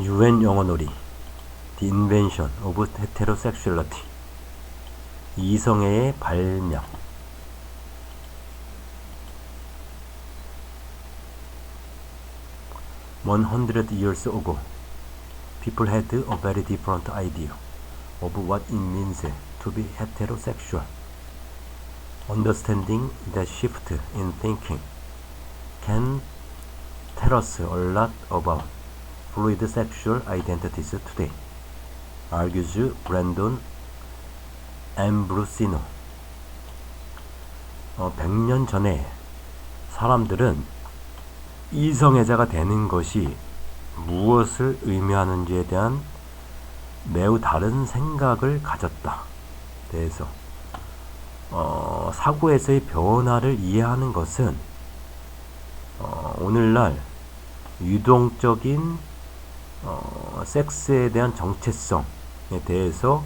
유엔 영어놀이 The Invention of Heterosexuality 이성애의 발명 One hundred years ago, people had a very different idea of what it means to be heterosexual. Understanding the shift in thinking can tell us a lot about fluid sexual identities today, argues Brandon Ambrosino. 어, 100년 전에 사람들은 이성애자가 되는 것이 무엇을 의미하는지에 대한 매우 다른 생각을 가졌다. 대해서 어, 사고에서의 변화를 이해하는 것은 어, 오늘날 유동적인 어, 섹스에 대한 정체성에 대해서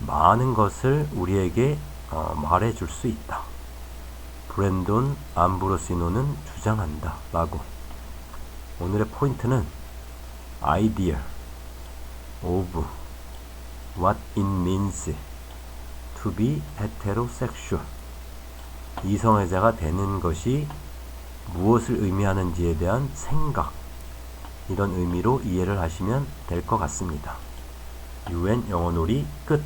많은 것을 우리에게 어, 말해줄 수 있다. 브랜돈 암브로시노는 주장한다. 라고. 오늘의 포인트는 idea of what it means to be heterosexual. 이성애자가 되는 것이 무엇을 의미하는지에 대한 생각. 이런 의미로 이해를 하시면 될 것 같습니다. UN 영어놀이 끝.